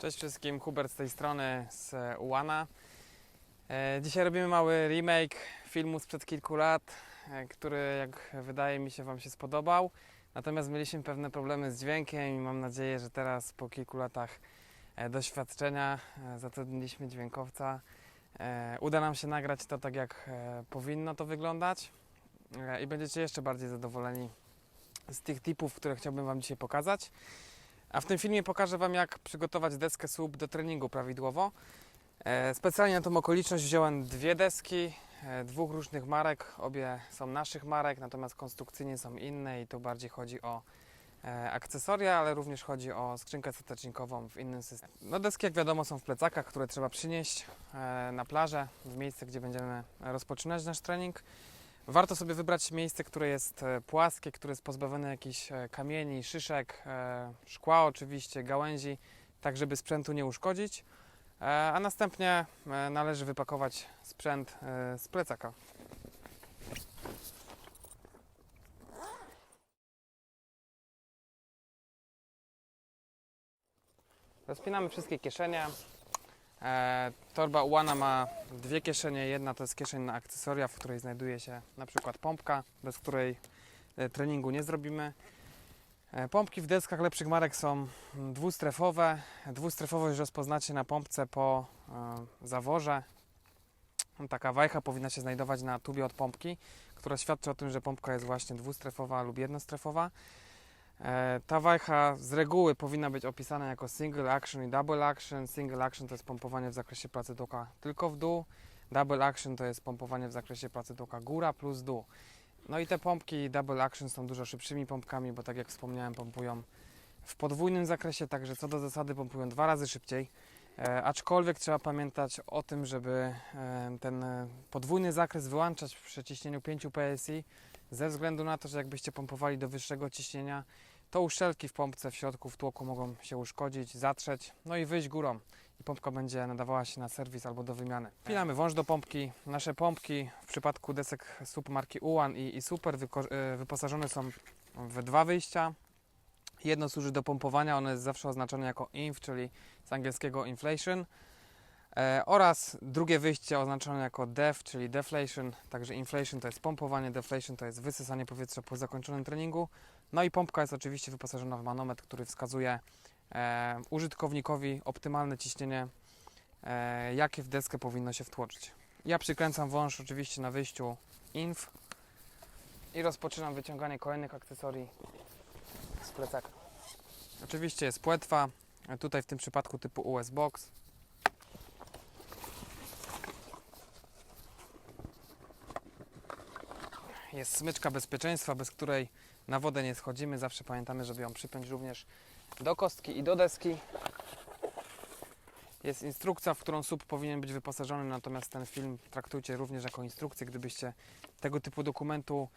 Cześć wszystkim, Hubert z tej strony, z Ułana. E, Dzisiaj robimy mały remake filmu sprzed kilku lat, e, który jak wydaje mi się Wam się spodobał. Natomiast mieliśmy pewne problemy z dźwiękiem i mam nadzieję, że teraz po kilku latach e, doświadczenia zatrudniliśmy dźwiękowca. Uda nam się nagrać to tak jak powinno to wyglądać i będziecie jeszcze bardziej zadowoleni z tych tipów, które chciałbym Wam dzisiaj pokazać. A w tym filmie pokażę Wam, jak przygotować deskę słup do treningu prawidłowo. E, specjalnie na tą okoliczność wziąłem dwie deski, e, dwóch różnych marek. Obie są naszych marek, natomiast konstrukcyjnie są inne i tu bardziej chodzi o e, akcesoria, ale również chodzi o skrzynkę setecznikową w innym systemie. No deski, jak wiadomo, są w plecakach, które trzeba przynieść na plażę, w miejsce, gdzie będziemy rozpoczynać nasz trening. Warto sobie wybrać miejsce, które jest e, płaskie, które jest pozbawione jakichś e, kamieni, szyszek, e, szkła oczywiście, gałęzi, tak żeby sprzętu nie uszkodzić. A następnie należy wypakować sprzęt z plecaka. Rozpinamy wszystkie kieszenie. E, torba Ułana ma dwie kieszenie. Jedna to jest kieszeń na akcesoria, w której znajduje się na przykład pompka, bez której e, treningu nie zrobimy. E, Pompki w deskach lepszych marek są dwustrefowe. Dwustrefowość rozpoznacie na pompce po zaworze. Taka wajcha powinna się znajdować na tubie od pompki, która świadczy o tym, że pompka jest właśnie dwustrefowa lub jednostrefowa. E, Ta wajcha z reguły powinna być opisana jako single action i double action. Single action to jest pompowanie w zakresie pracy dołka tylko w dół. Double action to jest pompowanie w zakresie pracy dołka góra plus dół. No i te pompki double action są dużo szybszymi pompkami, bo tak jak wspomniałem, pompują w podwójnym zakresie, także co do zasady pompują dwa razy szybciej. E, aczkolwiek trzeba pamiętać o tym, żeby e, ten podwójny zakres wyłączać przy ciśnieniu 5 PSI, ze względu na to, że jakbyście pompowali do wyższego ciśnienia, to uszczelki w pompce w środku w tłoku mogą się uszkodzić, zatrzeć, no i wyjść górą i pompka będzie nadawała się na serwis albo do wymiany. Wpinamy wąż do pompki. Nasze pompki w przypadku desek SUP marki Ułan i, i Super e, wyposażone są w dwa wyjścia. Jedno służy do pompowania, ono jest zawsze oznaczone jako INF, czyli z angielskiego inflation. E, oraz drugie wyjście oznaczone jako DEF, czyli deflation. Także inflation to jest pompowanie, deflation to jest wysysanie powietrza po zakończonym treningu. No i pompka jest oczywiście wyposażona w manometr, który wskazuje e, użytkownikowi optymalne ciśnienie, e, jakie w deskę powinno się wtłoczyć. Ja przykręcam wąż oczywiście na wyjściu INF i rozpoczynam wyciąganie kolejnych akcesorii z plecaka. Oczywiście jest płetwa, e, tutaj w tym przypadku typu US Box. Jest smyczka bezpieczeństwa, bez której na wodę nie schodzimy. Zawsze pamiętamy, żeby ją przypiąć również do kostki i do deski. Jest instrukcja, w którą SUP powinien być wyposażony, natomiast ten film traktujcie również jako instrukcję. Gdybyście tego typu dokumentu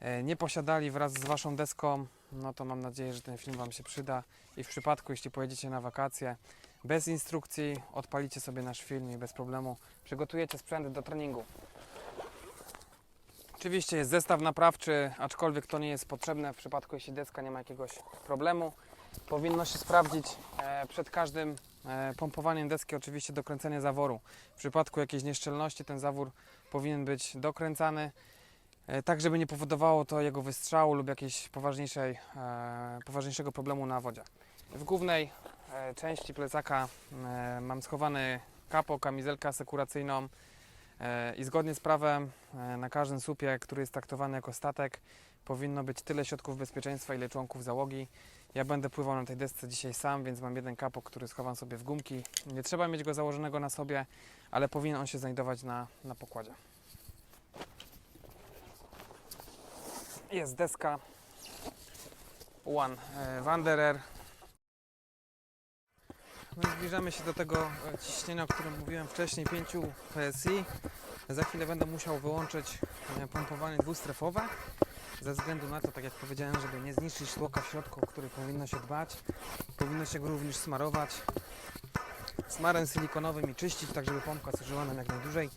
e, nie posiadali wraz z Waszą deską, no to mam nadzieję, że ten film Wam się przyda i w przypadku, jeśli pojedziecie na wakacje bez instrukcji, odpalicie sobie nasz film i bez problemu przygotujecie sprzęt do treningu. Oczywiście jest zestaw naprawczy, aczkolwiek to nie jest potrzebne w przypadku, jeśli deska nie ma jakiegoś problemu. Powinno się sprawdzić e, przed każdym e, pompowaniem deski oczywiście dokręcenie zaworu. W przypadku jakiejś nieszczelności ten zawór powinien być dokręcany, e, tak żeby nie powodowało to jego wystrzału lub jakiegoś poważniejszej, poważniejszego problemu na wodzie. W głównej części plecaka mam schowany kapo, kamizelkę asekuracyjną, I zgodnie z prawem e, na każdym słupie, który jest traktowany jako statek, powinno być tyle środków bezpieczeństwa, ile członków załogi. Ja będę pływał na tej desce dzisiaj sam, więc mam jeden kapok, który schowam sobie w gumki. Nie trzeba mieć go założonego na sobie, ale powinien on się znajdować na, na pokładzie. Jest deska One e, Wanderer. No zbliżamy się do tego e, ciśnienia, o którym mówiłem wcześniej, 5 PSI. Za chwilę będę musiał wyłączyć e, pompowanie dwustrefowe, ze względu na to, tak jak powiedziałem, żeby nie zniszczyć tłoka w środku, o który powinno się dbać. Powinno się go również smarować smarem silikonowym i czyścić, tak żeby pompka służyła nam jak najdłużej.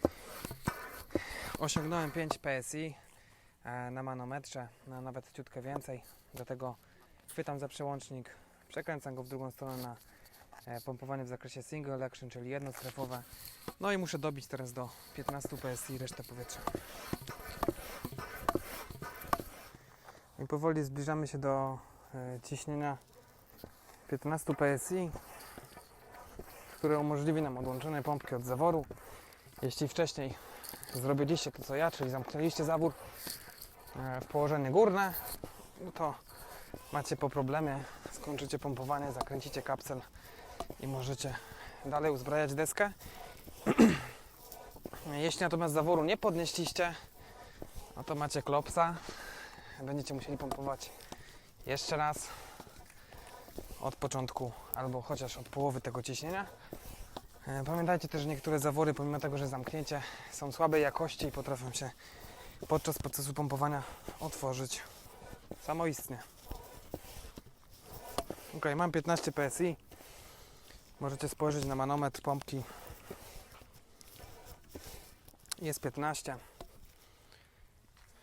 Osiągnąłem 5 PSI e, na manometrze, na nawet ciutkę więcej, dlatego chwytam za przełącznik, przekręcam go w drugą stronę na pompowanie w zakresie single action, czyli jednostrefowe. No i muszę dobić teraz do 15 PSI resztę powietrza. I powoli zbliżamy się do e, ciśnienia 15 PSI, które umożliwi nam odłączenie pompki od zaworu. Jeśli wcześniej zrobiliście to co ja, czyli zamknęliście zawór e, w położenie górne, no to macie po problemie, skończycie pompowanie, zakręcicie kapsel i możecie dalej uzbrajać deskę. Jeśli natomiast zaworu nie podnieśliście, no to macie klopsa. Będziecie musieli pompować jeszcze raz od początku albo chociaż od połowy tego ciśnienia. E, Pamiętajcie też, że niektóre zawory, pomimo tego, że zamknięcie, są słabej jakości i potrafią się podczas procesu pompowania otworzyć samoistnie. Ok, mam 15 PSI. Możecie spojrzeć na manometr pompki. Jest 15.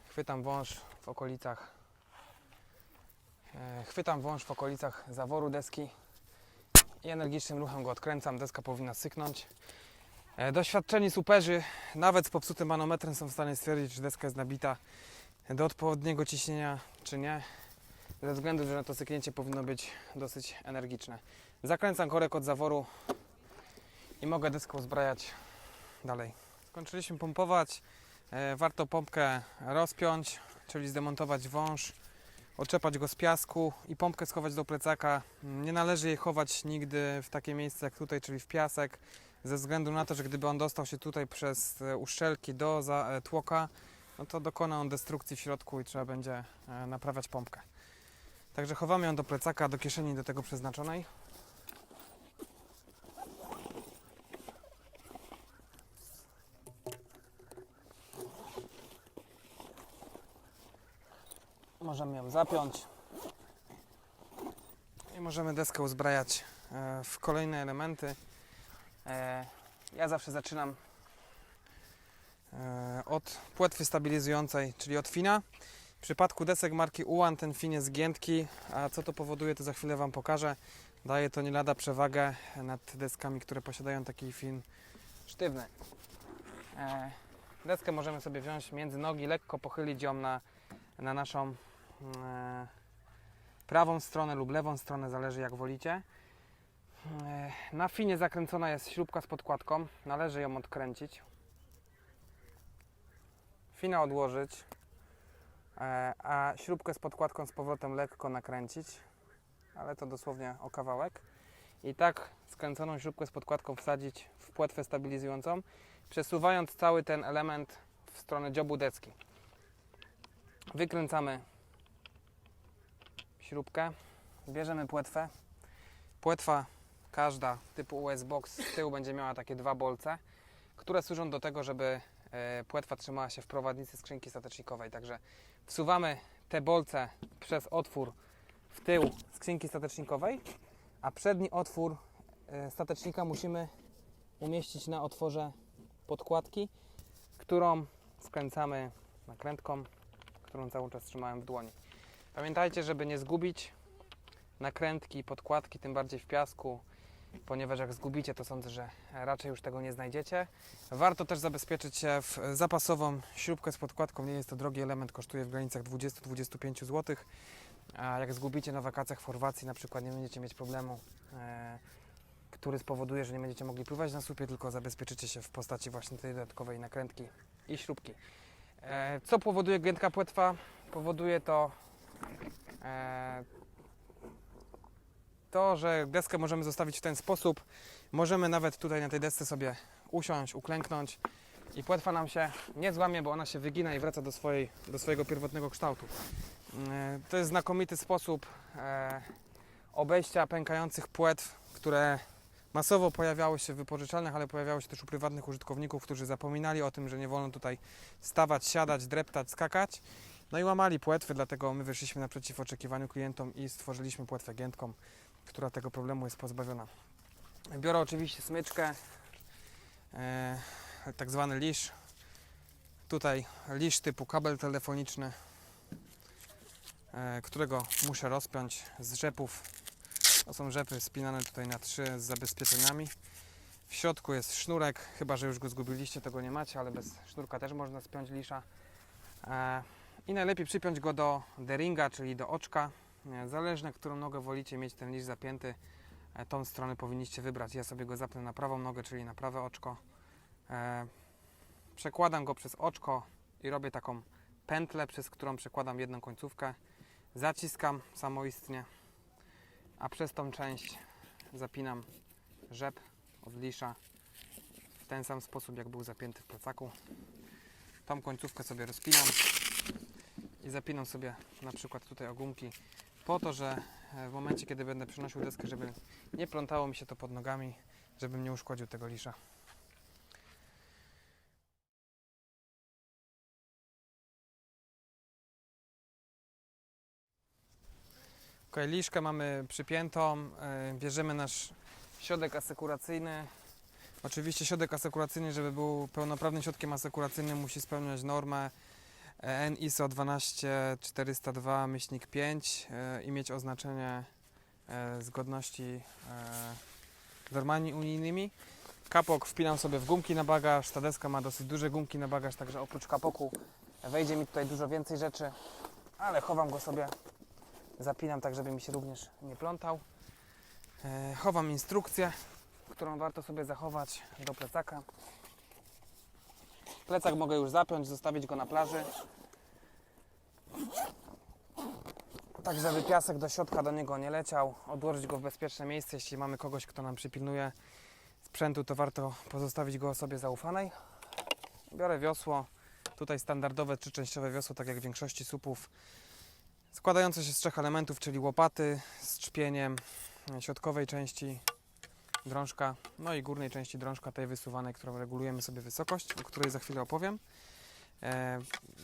Chwytam wąż w okolicach. e, Chwytam wąż w okolicach zaworu deski i energicznym ruchem go odkręcam. Deska powinna syknąć. E, Doświadczeni superzy, nawet z popsutym manometrem, są w stanie stwierdzić, czy deska jest nabita do odpowiedniego ciśnienia, czy nie. Ze względu, że to syknięcie powinno być dosyć energiczne. Zakręcam korek od zaworu i mogę deskę uzbrajać dalej. Skończyliśmy pompować. E, Warto pompkę rozpiąć, czyli zdemontować wąż, oczepać go z piasku i pompkę schować do plecaka. Nie należy jej chować nigdy w takie miejsce jak tutaj, czyli w piasek, ze względu na to, że gdyby on dostał się tutaj przez e, uszczelki do e, tłoka, no to dokona on destrukcji w środku i trzeba będzie naprawiać pompkę. Także chowamy ją do plecaka, do kieszeni do tego przeznaczonej. Możemy ją zapiąć i możemy deskę uzbrajać e, w kolejne elementy. E, Ja zawsze zaczynam e, od płetwy stabilizującej, czyli od fina. W przypadku desek marki Ułan ten fin jest giętki, a co to powoduje, to za chwilę Wam pokażę. Daje to nie lada przewagę nad deskami, które posiadają taki fin sztywny. E, deskę możemy sobie wziąć między nogi, lekko pochylić ją na, na naszą e, prawą stronę lub lewą stronę, zależy jak wolicie. E, na finie zakręcona jest śrubka z podkładką, należy ją odkręcić. Fina odłożyć, a śrubkę z podkładką z powrotem lekko nakręcić, ale to dosłownie o kawałek. I tak skręconą śrubkę z podkładką wsadzić w płetwę stabilizującą, przesuwając cały ten element w stronę dziobu decki. Wykręcamy śrubkę, bierzemy płetwę. Płetwa każda typu US Box z tyłu będzie miała takie dwa bolce, które służą do tego, żeby e, płetwa trzymała się w prowadnicy skrzynki statecznikowej. Także wsuwamy te bolce przez otwór w tył skrzynki statecznikowej, a przedni otwór e, statecznika musimy umieścić na otworze podkładki, którą skręcamy nakrętką, którą cały czas trzymałem w dłoni. Pamiętajcie, żeby nie zgubić nakrętki i podkładki, tym bardziej w piasku, ponieważ jak zgubicie, to sądzę, że raczej już tego nie znajdziecie. Warto też zabezpieczyć się w zapasową śrubkę z podkładką. Nie jest to drogi element, kosztuje w granicach 20-25 zł. A jak zgubicie na wakacjach w Chorwacji, na przykład nie będziecie mieć problemu, e, który spowoduje, że nie będziecie mogli pływać na słupie, tylko zabezpieczycie się w postaci właśnie tej dodatkowej nakrętki i śrubki. E, co powoduje giętka płetwa? Powoduje to e, to, że deskę możemy zostawić w ten sposób. Możemy nawet tutaj na tej desce sobie usiąść, uklęknąć i płetwa nam się nie złamie, bo ona się wygina i wraca do, swojej, do swojego pierwotnego kształtu. E, To jest znakomity sposób e, obejścia pękających płetw, które masowo pojawiały się w wypożyczalniach, ale pojawiały się też u prywatnych użytkowników, którzy zapominali o tym, że nie wolno tutaj stawać, siadać, dreptać, skakać. No i łamali płetwy, dlatego my wyszliśmy naprzeciw oczekiwaniu klientom i stworzyliśmy płetwę giętką, która tego problemu jest pozbawiona. Biorę oczywiście smyczkę, e, tak zwany lisz. Tutaj lisz typu kabel telefoniczny, e, którego muszę rozpiąć z rzepów To są rzepy spinane tutaj na trzy z zabezpieczeniami. W środku jest sznurek, chyba że już go zgubiliście, to go nie macie, ale bez sznurka też można spiąć lisza. E, I najlepiej przypiąć go do deringa, czyli do oczka. E, Zależne, którą nogę wolicie mieć ten liść zapięty, e, tą stronę powinniście wybrać. Ja sobie go zapnę na prawą nogę, czyli na prawe oczko. E, Przekładam go przez oczko i robię taką pętlę, przez którą przekładam jedną końcówkę. Zaciskam samoistnie, a przez tą część zapinam rzep od lisza w ten sam sposób, jak był zapięty w plecaku. Tą końcówkę sobie rozpinam i zapinam sobie na przykład tutaj o gumki po to, że e, w momencie, kiedy będę przynosił deskę, żeby nie plątało mi się to pod nogami, żebym nie uszkodził tego lisza. Ok, liszkę mamy przypiętą, e, bierzemy nasz środek asekuracyjny. Oczywiście środek asekuracyjny, żeby był pełnoprawnym środkiem asekuracyjnym musi spełniać normę EN ISO 12402 myślnik 5 e, i mieć oznaczenie e, zgodności e, z normami unijnymi. Kapok wpinam sobie w gumki na bagaż, ta deska ma dosyć duże gumki na bagaż, także oprócz kapoku wejdzie mi tutaj dużo więcej rzeczy, ale chowam go sobie Zapinam tak, żeby mi się również nie plątał. Chowam instrukcję, którą warto sobie zachować do plecaka. Plecak mogę już zapiąć, zostawić go na plaży. Tak, żeby piasek do środka do niego nie leciał. Odłożyć go w bezpieczne miejsce. Jeśli mamy kogoś, kto nam przypilnuje sprzętu, to warto pozostawić go osobie zaufanej. Biorę wiosło. Tutaj standardowe trzyczęściowe wiosło, tak jak w większości supów składające się z trzech elementów, czyli łopaty z czpieniem, środkowej części drążka, no i górnej części drążka, tej wysuwanej, którą regulujemy sobie wysokość, o której za chwilę opowiem. E,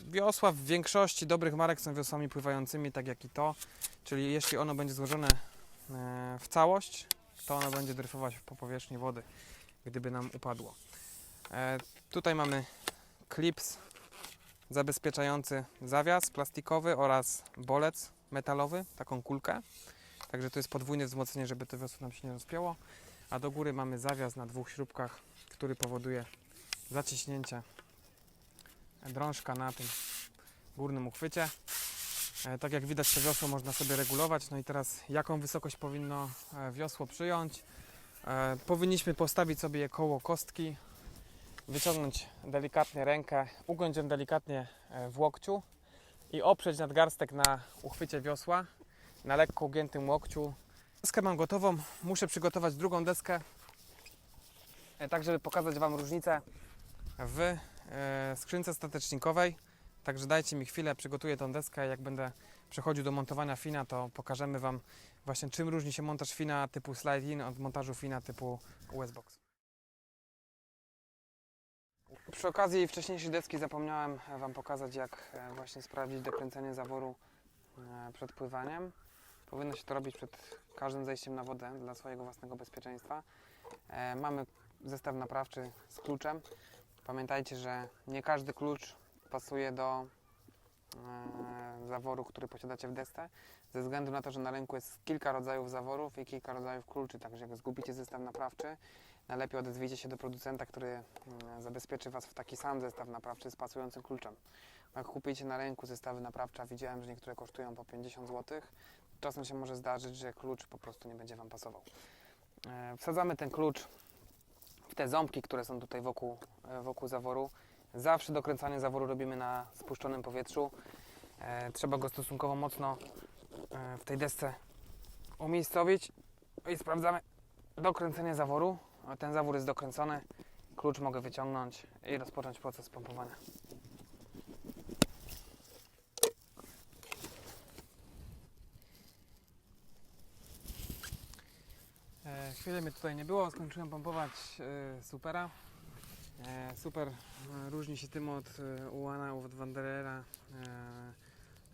wiosła w większości dobrych marek są wiosłami pływającymi, tak jak i to, czyli jeśli ono będzie złożone e, w całość, to ono będzie dryfować po powierzchni wody, gdyby nam upadło. E, tutaj mamy klips zabezpieczający zawias plastikowy oraz bolec metalowy, taką kulkę. Także to jest podwójne wzmocnienie, żeby to wiosło nam się nie rozpięło. A do góry mamy zawias na dwóch śrubkach, który powoduje zaciśnięcie drążka na tym górnym uchwycie. E, Tak jak widać to wiosło można sobie regulować. No i teraz jaką wysokość powinno e, wiosło przyjąć? E, Powinniśmy postawić sobie je koło kostki, wyciągnąć delikatnie rękę, ugiąć ją delikatnie w łokciu i oprzeć nadgarstek na uchwycie wiosła, na lekko ugiętym łokciu. Deskę mam gotową, muszę przygotować drugą deskę, e, tak żeby pokazać Wam różnicę w e, skrzynce statecznikowej. Także dajcie mi chwilę, przygotuję tą deskę. Jak będę przechodził do montowania fina, to pokażemy Wam właśnie czym różni się montaż fina typu slide-in od montażu fina typu US-box. Przy okazji wcześniejszej deski zapomniałem Wam pokazać, jak e, właśnie sprawdzić dokręcenie zaworu przed pływaniem. Powinno się to robić przed każdym zejściem na wodę dla swojego własnego bezpieczeństwa. E, Mamy zestaw naprawczy z kluczem. Pamiętajcie, że nie każdy klucz pasuje do e, zaworu, który posiadacie w desce, ze względu na to, że na rynku jest kilka rodzajów zaworów i kilka rodzajów kluczy, także jak zgubicie zestaw naprawczy, najlepiej odezwijcie się do producenta, który mm, zabezpieczy Was w taki sam zestaw naprawczy z pasującym kluczem. Jak kupicie na rynku zestawy naprawcze, widziałem, że niektóre kosztują po 50 zł, czasem się może zdarzyć, że klucz po prostu nie będzie Wam pasował. E, Wsadzamy ten klucz w te ząbki, które są tutaj wokół, e, wokół zaworu. Zawsze dokręcanie zaworu robimy na spuszczonym powietrzu. E, Trzeba go stosunkowo mocno w tej desce umiejscowić i sprawdzamy dokręcenie zaworu. Ten zawór jest dokręcony. Klucz mogę wyciągnąć i rozpocząć proces pompowania. Chwilę mnie tutaj nie było, skończyłem pompować e, supera. E, super e, różni się tym od Ułana, od Wanderera,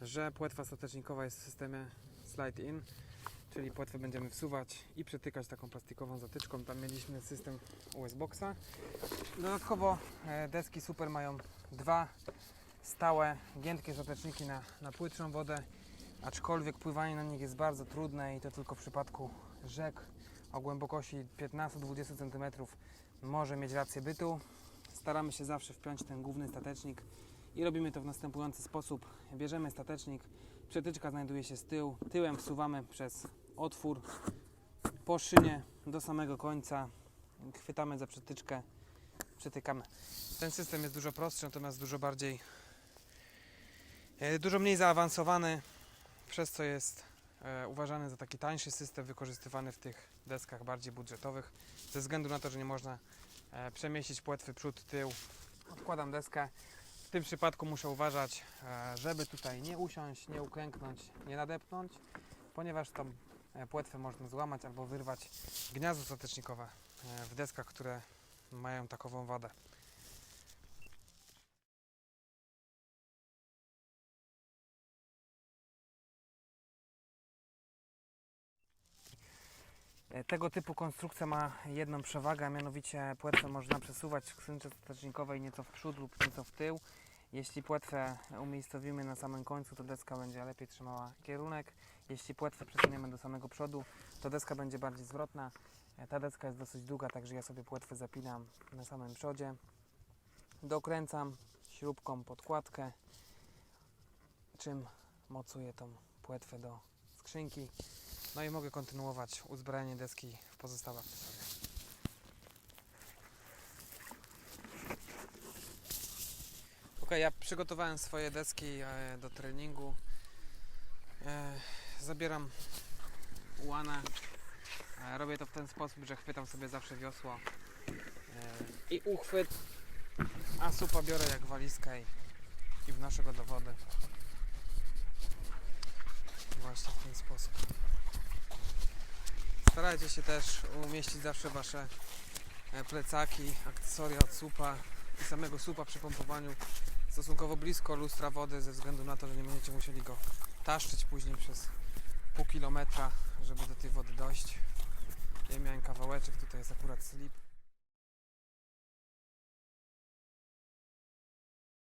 że płetwa statecznikowa jest w systemie slide in, czyli płetwę będziemy wsuwać i przetykać taką plastikową zatyczką. Tam mieliśmy system US Boxa. Dodatkowo deski super mają dwa stałe, giętkie zateczniki na, na płytszą wodę, aczkolwiek pływanie na nich jest bardzo trudne i to tylko w przypadku rzek o głębokości 15-20 cm może mieć rację bytu. Staramy się zawsze wpiąć ten główny statecznik i robimy to w następujący sposób. Bierzemy statecznik, przetyczka znajduje się z tyłu, tyłem wsuwamy przez otwór po szynie do samego końca, chwytamy za przetyczkę, przetykamy. Ten system jest dużo prostszy, natomiast dużo bardziej, e, dużo mniej zaawansowany, przez co jest e, uważany za taki tańszy system wykorzystywany w tych deskach bardziej budżetowych, ze względu na to, że nie można e, przemieścić płetwy przód, tył. Odkładam deskę. W tym przypadku muszę uważać, e, żeby tutaj nie usiąść, nie uklęknąć, nie nadepnąć, ponieważ tą e, płetwę można złamać albo wyrwać gniazdo statecznikowe e, w deskach, które mają takową wadę. Tego typu konstrukcja ma jedną przewagę, a mianowicie płetwę można przesuwać w skrzynce statecznikowej nieco w przód lub nieco w tył. Jeśli płetwę umiejscowimy na samym końcu, to deska będzie lepiej trzymała kierunek. Jeśli płetwę przesuniemy do samego przodu, to deska będzie bardziej zwrotna. Ta deska jest dosyć długa, także ja sobie płetwę zapinam na samym przodzie. Dokręcam śrubką podkładkę, czym mocuję tą płetwę do skrzynki. No i mogę kontynuować uzbrajanie deski w pozostałe akcesoria. Ok, ja przygotowałem swoje deski e, do treningu. E, zabieram łanę. E, robię to w ten sposób, że chwytam sobie zawsze wiosło i uchwyt, a supa biorę jak walizkę i, i wnoszę go do wody. Właśnie w ten sposób. Starajcie się też umieścić zawsze Wasze e, plecaki, akcesoria od supa i samego supa przy pompowaniu stosunkowo blisko lustra wody ze względu na to, że nie będziecie musieli go taszczyć później przez pół kilometra, żeby do tej wody dojść. Ja miałem kawałeczek, tutaj jest akurat slip.